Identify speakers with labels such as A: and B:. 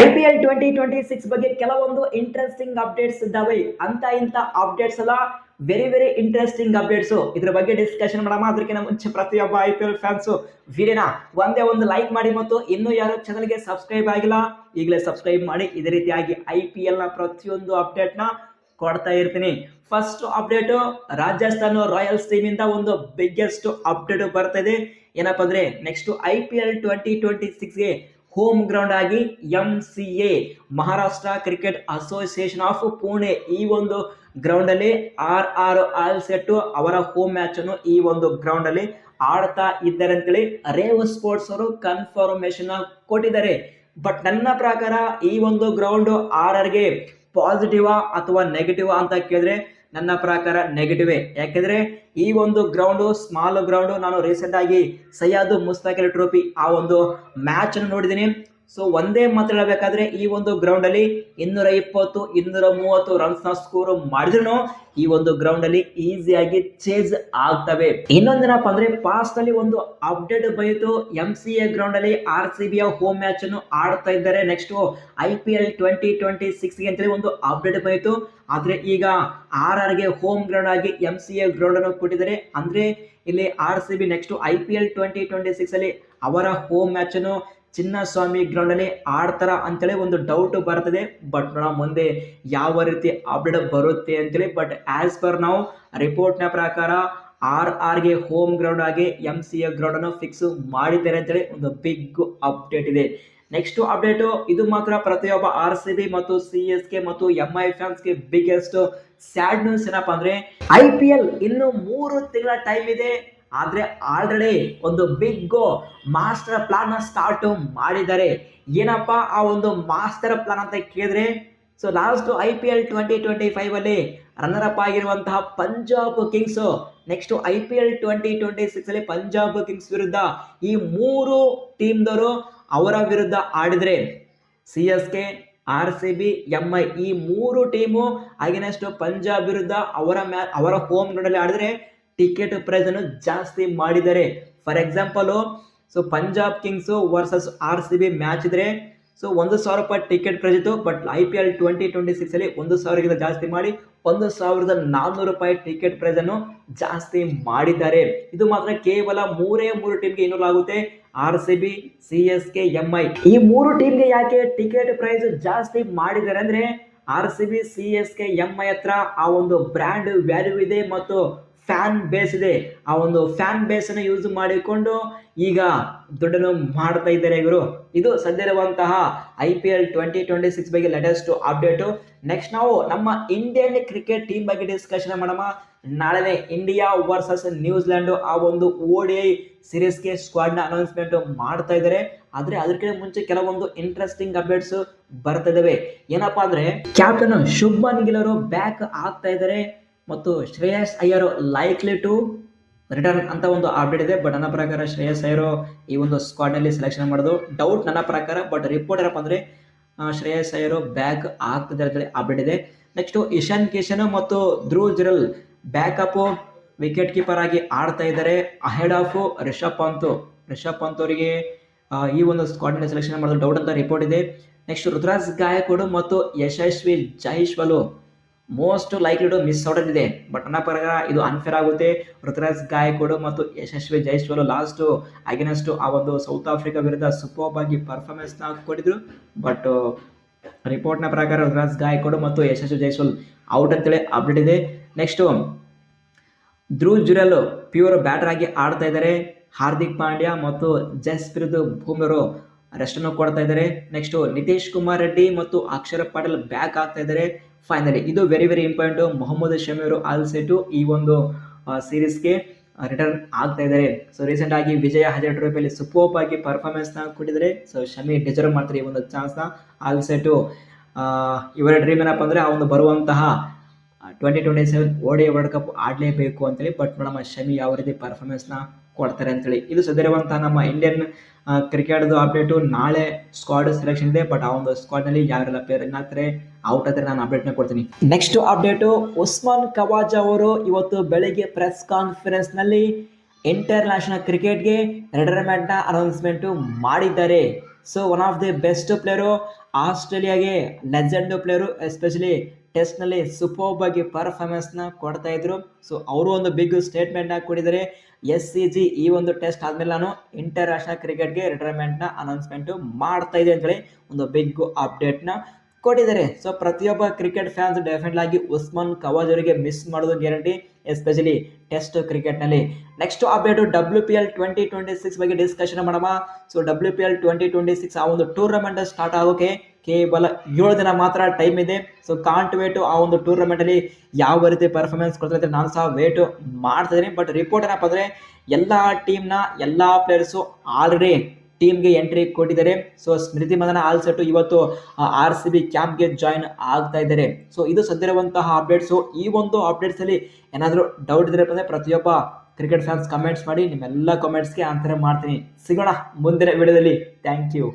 A: I P L twenty twenty six ಬಗ್ಗೆ ಕೆಲವೊಂದು interesting updates ಇದ್ದಾವೆ. ಅಂತ ಇಂಥ ಅಪ್ಡೇಟ್ಸ್ ಎಲ್ಲ ವೆರಿ ವೆರಿ ಇಂಟ್ರೆಸ್ಟಿಂಗ್ ಅಪ್ಡೇಟ್ಸ್ ಇದ್ರ ಬಗ್ಗೆ ಡಿಸ್ಕಷನ್ ಮಾಡೋಣ. ಅದಕ್ಕಿಂತ ಮುಂಚೆ ಪ್ರತಿಯೊಬ್ಬ ಐ ಪಿ ಎಲ್ ಫ್ಯಾನ್ಸ್ ವಿಡಿಯೋನ ಒಂದೇ ಒಂದು ಲೈಕ್ ಮಾಡಿ ಮತ್ತು ಇನ್ನೂ ಯಾರು ಚಾನಲ್ಗೆ ಸಬ್ಸ್ಕ್ರೈಬ್ ಆಗಿಲ್ಲ, ಈಗಲೇ ಸಬ್ಸ್ಕ್ರೈಬ್ ಮಾಡಿ. ಇದೇ ರೀತಿಯಾಗಿ ಐ ಪಿ ಎಲ್ನ ಪ್ರತಿಯೊಂದು ಅಪ್ಡೇಟ್ನ ಕೊಡ್ತಾ ಇರ್ತೀನಿ. ಫಸ್ಟ್ ಅಪ್ಡೇಟು ರಾಜಸ್ಥಾನ್ ರಾಯಲ್ಸ್ ಇಂದ ಒಂದು ಬಿಗ್ಗೆಸ್ಟ್ ಅಪ್ಡೇಟ್ ಬರ್ತಾ ಇದೆ ಏನಪ್ಪಾ ಅಂದ್ರೆ next I P L twenty twenty ಸಿಕ್ಸ್ಗೆ home ground ಆಗಿ M C A Maharashtra cricket association of Pune ಈ ಒಂದು ಗ್ರೌಂಡ್ ಅಲ್ಲಿ ಆರ್ ಆರ್ ಆಲ್ ಸೆಟ್ಟು ಅವರ ಹೋಮ್ ಮ್ಯಾಚ್ ಅನ್ನು ಈ ಒಂದು ಗ್ರೌಂಡ್ ಅಲ್ಲಿ ಆಡ್ತಾ ಇದ್ದಾರೆ ಅಂತೇಳಿ ರೇವ್ ಸ್ಪೋರ್ಟ್ಸ್ ಅವರು ಕನ್ಫರ್ಮೇಶನ್ ಕೊಟ್ಟಿದ್ದಾರೆ. ಬಟ್ ನನ್ನ ಪ್ರಕಾರ ಈ ಒಂದು ಗ್ರೌಂಡ್ ಆರ್ ಆರ್ಗೆ ಪಾಸಿಟಿವ್ ಅಥವಾ ನೆಗೆಟಿವ್ ಅಂತ ಕೇಳಿದ್ರೆ ನನ್ನ ಪ್ರಕಾರ ನೆಗೆಟಿವೇ ಯಾಕೆಂದ್ರೆ ಈ ಒಂದು ಗ್ರೌಂಡು ಸ್ಮಾಲ್ ಗ್ರೌಂಡು ನಾನು ರೀಸೆಂಟ್ ಆಗಿ ಸಯ್ಯದ್ ಮುಸ್ತಾಕಿಲ್ ಟ್ರೋಫಿ ಆ ಒಂದು ಮ್ಯಾಚ್ ಅನ್ನು ನೋಡಿದ್ದೀನಿ. ಸೊ ಒಂದೇ ಮಾತು ಹೇಳಬೇಕಾದ್ರೆ ಈ ಒಂದು ಗ್ರೌಂಡ್ ಅಲ್ಲಿ ಇನ್ನೂರ ಇಪ್ಪತ್ತು, ಇನ್ನೂರ ಮೂವತ್ತು ರನ್ಸ್ನ ಸ್ಕೋರ್ ಮಾಡಿದ್ರು ಈ ಒಂದು ಗ್ರೌಂಡ್ ಅಲ್ಲಿ ಈಸಿಯಾಗಿ ಚೇಂಜ್ ಆಗ್ತವೆ. ಇನ್ನೊಂದೇನಪ್ಪ ಅಂದ್ರೆ ಪಾಸ್ಟ್ ಅಲ್ಲಿ ಒಂದು ಅಪ್ಡೇಟ್ ಬಂದಿತ್ತು ಎಂ ಸಿ ಎ ಗ್ರೌಂಡ್ ಅಲ್ಲಿ R C B home match ಅನ್ನು ಆಡ್ತಾ ಇದ್ದಾರೆ. Next I P L twenty twenty six ಅಂತೇಳಿ ಒಂದು ಅಪ್ಡೇಟ್ ಬಂದಿತ್ತು ಆದ್ರೆ ಈಗ ಆರ್ ಆರ್ಗೆ ಹೋಮ್ ಗ್ರೌಂಡ್ ಆಗಿ ಎಂ ಸಿ ಎ ಗ್ರೌಂಡ್ ಅನ್ನು ಕೊಟ್ಟಿದ್ದಾರೆ. ಅಂದ್ರೆ ಇಲ್ಲಿ R C B next I P L twenty twenty six ಅಲ್ಲಿ ಅವರ ಹೋಮ್ ಮ್ಯಾಚ್ ಅನ್ನು ಚಿನ್ನಸ್ವಾಮಿ ಗ್ರೌಂಡ್ ಅಲ್ಲಿ ಆಡ್ತಾರ ಅಂತೇಳಿ ಒಂದು ಡೌಟ್ ಬರ್ತದೆ. ಬಟ್ ನೋಡೋಣ ಮುಂದೆ ಯಾವ ರೀತಿ ಅಪ್ಡೇಟ್ ಬರುತ್ತೆ ಅಂತೇಳಿ ಬಟ್ ಆಸ್ ಪರ್ ನಾವು ರಿಪೋರ್ಟ್ನ ಪ್ರಕಾರ ಆರ್ ಆರ್ಗೆ ಹೋಮ್ ಗ್ರೌಂಡ್ ಆಗಿ ಎಂ ಸಿ ಎ ಗ್ರೌಂಡ್ ಅನ್ನು ಫಿಕ್ಸ್ ಮಾಡಿದ್ದಾರೆ ಅಂತೇಳಿ ಒಂದು ಬಿಗ್ ಅಪ್ಡೇಟ್ ಇದೆ. ನೆಕ್ಸ್ಟ್ ಅಪ್ಡೇಟು ಇದು ಮಾತ್ರ ಪ್ರತಿಯೊಬ್ಬ ಆರ್ ಸಿ ಬಿ ಮತ್ತು ಸಿ ಎಸ್ ಕೆ ಮತ್ತು ಎಂ ಐ ಫ್ಯಾನ್ಸ್ಗೆ ಬಿಗ್ಗೆಸ್ಟ್ ಸ್ಯಾಡ್ ನ್ಯೂಸ್ ಏನಪ್ಪ ಅಂದ್ರೆ ಐ ಪಿ ಎಲ್ ಇನ್ನು ಮೂರು ತಿಂಗಳ ಟೈಮ್ ಇದೆ. ಆದ್ರೆ ಆಲ್ರೆಡಿ ಒಂದು ಬಿಗ್ ಮಾಸ್ಟರ್ ಪ್ಲಾನ್ ಸ್ಟಾರ್ಟ್ ಮಾಡಿದ್ದಾರೆ. ಏನಪ್ಪ ಆ ಒಂದು ಮಾಸ್ಟರ್ ಪ್ಲಾನ್ ಅಂತ ಕೇಳಿದ್ರೆ so last I P L twenty twenty five ಅಲ್ಲಿ ರನ್ನರ್ ಅಪ್ ಆಗಿರುವಂತಹ Punjab kings next I P L twenty twenty six ಅಲ್ಲಿ ಪಂಜಾಬ್ ಕಿಂಗ್ಸ್ ವಿರುದ್ಧ ಈ ಮೂರು ಟೀಮ್ದವರು ಅವರ ವಿರುದ್ಧ ಆಡಿದ್ರೆ C S K R C B M I ಈ ಮೂರು ಟೀಮು ಆಗಿನಷ್ಟು ಪಂಜಾಬ್ ವಿರುದ್ಧ ಅವರ ಮ್ಯಾ ಅವರ ಹೋಮ್ ಗ್ರೌಂಡಲ್ಲಿ ಆಡಿದ್ರೆ ಟಿಕೆಟ್ ಪ್ರೈಸ್ ಅನ್ನು ಜಾಸ್ತಿ ಮಾಡಿದ್ದಾರೆ for example so Punjab kings versus R C B match ಇದ್ರೆ ಸೊ ಒಂದು ಸಾವಿರ ರೂಪಾಯಿ ಟಿಕೆಟ್ ಪ್ರೈಸ್ ಇತ್ತು but I P L twenty twenty six ಅಲ್ಲಿ ಒಂದು ಸಾವಿರಕ್ಕಿಂತ ಜಾಸ್ತಿ ಮಾಡಿ, ಒಂದು ಸಾವಿರದ ನಾನ್ನೂರು ರೂಪಾಯಿ ಟಿಕೆಟ್ ಪ್ರೈಸ್ ಅನ್ನು ಜಾಸ್ತಿ ಮಾಡಿದ್ದಾರೆ. ಇದು ಮಾತ್ರ ಕೇವಲ ಮೂರೇ ಮೂರು ಟೀಮ್ಗೆ ಇನ್ವಾಲ್ ಆಗುತ್ತೆ R C B C S K M I ಈ ಮೂರು ಟೀಮ್ಗೆ ಯಾಕೆ ಟಿಕೆಟ್ ಪ್ರೈಸ್ ಜಾಸ್ತಿ ಮಾಡಿದ್ದಾರೆ ಅಂದ್ರೆ R C B C S K M I ಹತ್ರ ಆ ಒಂದು ಬ್ರ್ಯಾಂಡ್ ವ್ಯಾಲ್ಯೂ ಇದೆ ಮತ್ತು ಫ್ಯಾನ್ ಬೇಸ್ ಇದೆ. ಆ ಒಂದು ಫ್ಯಾನ್ ಬೇಸ್ ಅನ್ನು ಯೂಸ್ ಮಾಡಿಕೊಂಡು ಈಗ ದುಡ್ಡನ್ನು ಮಾಡ್ತಾ ಇದ್ದಾರೆ ಇವರು. ಇದು ಸದ್ಯವಿರುವಂತಹ I P L twenty twenty six ಬಗ್ಗೆ ಲೇಟೆಸ್ಟ್ ಅಪ್ಡೇಟು ನೆಕ್ಸ್ಟ್ ನಾವು ನಮ್ಮ ಇಂಡಿಯನ್ ಕ್ರಿಕೆಟ್ ಟೀಮ್ ಬಗ್ಗೆ ಡಿಸ್ಕಷನ್ ಮಾಡೋಣ. ನಾಳೆನೇ ಇಂಡಿಯಾ ವರ್ಸಸ್ ನ್ಯೂಜಿಲೆಂಡ್ ಆ ಒಂದು ಓಡಿ ಐ ಸೀರೀಸ್ಗೆ ಸ್ಕ್ವಾಡ್ನ ಅನೌನ್ಸ್ಮೆಂಟ್ ಮಾಡ್ತಾ ಇದ್ದಾರೆ. ಆದ್ರೆ ಅದಕ್ಕಿಂತ ಮುಂಚೆ ಕೆಲವೊಂದು ಇಂಟ್ರೆಸ್ಟಿಂಗ್ ಅಪ್ಡೇಟ್ಸ್ ಬರ್ತಾ ಇದಾವೆ ಏನಪ್ಪಾ ಅಂದ್ರೆ ಕ್ಯಾಪ್ಟನ್ ಶುಭ್ಮನ್ ಗಿಲ್ ಬ್ಯಾಕ್ ಆಗ್ತಾ ಇದ್ದಾರೆ. ಮತ್ತು Shreyas Iyer likely to return ಅಂತ ಒಂದು ಅಪ್ಡೇಟ್ ಇದೆ. ಬಟ್ ನನ್ನ ಪ್ರಕಾರ ಶ್ರೇಯಸ್ ಅಯ್ಯರ್ ಈ ಒಂದು ಸ್ಕ್ವಾಡ್ನಲ್ಲಿ ಸೆಲೆಕ್ಷನ್ ಮಾಡೋದು ಡೌಟ್ ನನ್ನ ಪ್ರಕಾರ. ಬಟ್ ರಿಪೋರ್ಟ್ ಏನಪ್ಪ ಅಂದರೆ ಶ್ರೇಯಸ್ ಅಯ್ಯರ್ ಬ್ಯಾಕ್ ಆಗ್ತಿದ್ದಾರೆ ಅಂತೇಳಿ ಅಪ್ಡೇಟ್ ಇದೆ. ನೆಕ್ಸ್ಟು ಇಶಾನ್ ಕಿಶನ್ ಮತ್ತು Dhruv Jurel backup wicket keeper ಆಗಿ ಆಡ್ತಾ ಇದ್ದಾರೆ. Ahead of Rishabh Pant. Rishabh Pant ಅವರಿಗೆ ಈ ಒಂದು ಸ್ಕ್ವಾಡ್ನಲ್ಲಿ ಸೆಲೆಕ್ಷನ್ ಮಾಡೋದು ಡೌಟ್ ಅಂತ ರಿಪೋರ್ಟ್ ಇದೆ. ನೆಕ್ಸ್ಟ್ ರುದ್ರಾಜ್ ಗಾಯಕೋಡು ಮತ್ತು Yashasvi Jaiswal. Most likely to miss out ಇದೆ ಬಟ್ ನನ್ನ ಪ್ರಕಾರ ಇದು ಅನ್ಫೇರ್ ಆಗುತ್ತೆ. ಋತುರಾಜ್ ಗಾಯಕ್ವಾಡ್ ಮತ್ತು ಯಶಸ್ವಿ ಜೈಸ್ವಾಲ್ ಲಾಸ್ಟ್ ಅಗೇನೆಸ್ಟ್ ಆ ಒಂದು ಸೌತ್ ಆಫ್ರಿಕಾ ವಿರುದ್ಧ ಸೂಪರ್ ಆಗಿ ಪರ್ಫಾರ್ಮೆನ್ಸ್ನ ಕೊಟ್ಟಿದ್ರು. ಬಟ್ ರಿಪೋರ್ಟ್ನ ಪ್ರಕಾರ ಋತುರಾಜ್ ಗಾಯಕ್ವಾಡ್ ಮತ್ತು ಯಶಸ್ವಿ ಜೈಸ್ವಾಲ್ ಔಟ್ ಅಂತೇಳಿ ಅಪ್ಡೇಟ್ ಇದೆ. Next Dhruv Jurel pure batter ಆಗಿ ಆಡ್ತಾ ಇದ್ದಾರೆ. ಹಾರ್ದಿಕ್ ಪಾಂಡ್ಯ ಮತ್ತು ಜಸ್ಪ್ರೀತ್ ಬೂಮ್ರರು ರೆಸ್ಟನ್ನು ಕೊಡ್ತಾ ಇದ್ದಾರೆ. ನೆಕ್ಸ್ಟ್ ನಿತೀಶ್ ಕುಮಾರ್ ರೆಡ್ಡಿ ಮತ್ತು ಅಕ್ಷರ ಪಾಟೀಲ್ ಬ್ಯಾಕ್ ಆಗ್ತಾ ಇದ್ದಾರೆ. ಫೈನಲಿ ಇದು very very important Mohammed Shami ಅವರು ಆಲ್ ಸೆಟು ಈ ಒಂದು ಸೀರೀಸ್ಗೆ ರಿಟರ್ನ್ ಆಗ್ತಾ ಇದ್ದಾರೆ. ಸೊ ರೀಸೆಂಟ್ ಆಗಿ ವಿಜಯ ಹಜಾರ್ ಟ್ರೋಫಿಯಲ್ಲಿ ಸೂಪರ್ ಆಗಿ ನ ಕೊಟ್ಟಿದ್ದಾರೆ. ಸೊ ಶಮಿ ಡಿಸರ್ವ್ ಮಾಡ್ತಾರೆ ಈ ಒಂದು ಚಾನ್ಸ್ನ ಆಲ್ ಸೆಟು ಇವರ ಡ್ರೀಮ್ ಏನಪ್ಪ ಅಂದ್ರೆ ಆ ಒಂದು ಬರುವಂತಹ twenty twenty seven ODI world cup ಆಡಲೇಬೇಕು ಅಂತೇಳಿ. ಬಟ್ ನೋಡಮ್ಮ ಶಮಿ ಯಾವ ರೀತಿ ಪರ್ಫಾರ್ಮೆನ್ಸ್ನ ಕೊಡ್ತಾರೆ ಅಂತೇಳಿ. ಇದು ಸದ್ಯವಂತಹ ನಮ್ಮ ಇಂಡಿಯನ್ ಕ್ರಿಕೆಟ್ದು ಅಪ್ಡೇಟು ನಾಳೆ ಸ್ಕ್ವಾಡ್ ಸೆಲೆಕ್ಷನ್ ಇದೆ ಬಟ್ ಆ ಒಂದು ಸ್ಕ್ವಾಡ್ನಲ್ಲಿ ಯಾರೆಲ್ಲ ಪ್ಲೇಯರ್ ಏನಾಗ್ತಾರೆ ಔಟ್ ಆದರೆ ನಾನು ಅಪ್ಡೇಟ್ನ ಕೊಡ್ತೀನಿ. ನೆಕ್ಸ್ಟ್ ಅಪ್ಡೇಟು ಉಸ್ಮಾನ್ ಕವಾಜ್ ಅವರು ಇವತ್ತು ಬೆಳಿಗ್ಗೆ ಪ್ರೆಸ್ ಕಾನ್ಫರೆನ್ಸ್ನಲ್ಲಿ ಇಂಟರ್ನ್ಯಾಷನಲ್ ಕ್ರಿಕೆಟ್ಗೆ ರಿಟೈರ್ಮೆಂಟ್ನ ಅನೌನ್ಸ್ಮೆಂಟು ಮಾಡಿದ್ದಾರೆ. So one of the best player ಆಸ್ಟ್ರೇಲಿಯಾಗೆ legend player especially ಟೆಸ್ಟ್ನಲ್ಲಿ ಸೂಪರ್ಬ್ ಆಗಿ ಪರ್ಫಾರ್ಮೆನ್ಸ್ನ ಕೊಡ್ತಾ ಇದ್ರು. ಸೊ ಅವರು ಒಂದು ಬಿಗ್ ಸ್ಟೇಟ್ಮೆಂಟ್ನ ಕೊಟ್ಟಿದ್ದಾರೆ. ಎಸ್ ಸಿ ಜಿ ಈ ಒಂದು ಟೆಸ್ಟ್ ಆದಮೇಲೆ ನಾನು ಇಂಟರ್ನ್ಯಾಷನಲ್ ಕ್ರಿಕೆಟ್ಗೆ ರಿಟೈರ್ಮೆಂಟ್ನ ಅನೌನ್ಸ್ಮೆಂಟು ಮಾಡ್ತಾ ಇದೆ ಅಂತೇಳಿ ಒಂದು ಬಿಗ್ ಅಪ್ಡೇಟ್ನ ಕೊಟ್ಟಿದ್ದಾರೆ. ಸೊ ಪ್ರತಿಯೊಬ್ಬ ಕ್ರಿಕೆಟ್ ಫ್ಯಾನ್ಸ್ ಡೆಫಿನೆಟ್ ಆಗಿ ಉಸ್ಮಾನ್ ಕವಾಜ್ ಅವರಿಗೆ ಮಿಸ್ ಮಾಡೋದು ಗ್ಯಾರಂಟಿ ಎಸ್ಪೆಷಲಿ ಟೆಸ್ಟ್ ಕ್ರಿಕೆಟ್ನಲ್ಲಿ next update W P L twenty twenty six ಬಗ್ಗೆ ಡಿಸ್ಕಷನ್ ಮಾಡೋಣ. So W P L twenty twenty six ಆ ಒಂದು ಟೂರ್ನಮೆಂಟ್ ಸ್ಟಾರ್ಟ್ ಆಗೋಕೆ ಕೇವಲ ಏಳು ದಿನ ಮಾತ್ರ ಟೈಮ್ ಇದೆ. ಸೊ ಕಾಂಟ್ ವೇಟು ಆ ಒಂದು ಟೂರ್ನಮೆಂಟಲ್ಲಿ ಯಾವ ರೀತಿ ಪರ್ಫಾರ್ಮೆನ್ಸ್ ಕೊಡ್ತಾರೆ ನಾನು ಸಹ ವೇಟ್ ಮಾಡ್ತಾ ಇದ್ದೀನಿ. ಬಟ್ ರಿಪೋರ್ಟ್ ಏನಪ್ಪ ಅಂದರೆ, ಎಲ್ಲ ಟೀಮ್ನ ಎಲ್ಲ ಪ್ಲೇಯರ್ಸು ಆಲ್ರೆಡಿ ಟೀಮ್ಗೆ ಎಂಟ್ರಿ ಕೊಟ್ಟಿದ್ದಾರೆ. So Smriti Mandhana all set ಇವತ್ತು ಆರ್ ಸಿ ಬಿ ಕ್ಯಾಂಪ್ಗೆ ಜಾಯಿನ್ ಆಗ್ತಾ ಇದ್ದಾರೆ. ಸೊ ಇದು ಸದ್ಯರುವಂತಹ ಅಪ್ಡೇಟ್ಸು ಈ ಒಂದು ಅಪ್ಡೇಟ್ಸಲ್ಲಿ ಏನಾದರೂ ಡೌಟ್ ಇದ್ರೆ ಅಂದರೆ ಪ್ರತಿಯೊಬ್ಬ ಕ್ರಿಕೆಟ್ ಫ್ಯಾನ್ಸ್ ಕಮೆಂಟ್ಸ್ ಮಾಡಿ, ನಿಮ್ಮೆಲ್ಲ ಕಮೆಂಟ್ಸ್ಗೆ ಆನ್ಸರ್ ಮಾಡ್ತೀನಿ. ಸಿಗೋಣ ಮುಂದಿನ ವಿಡಿಯೋದಲ್ಲಿ. Thank you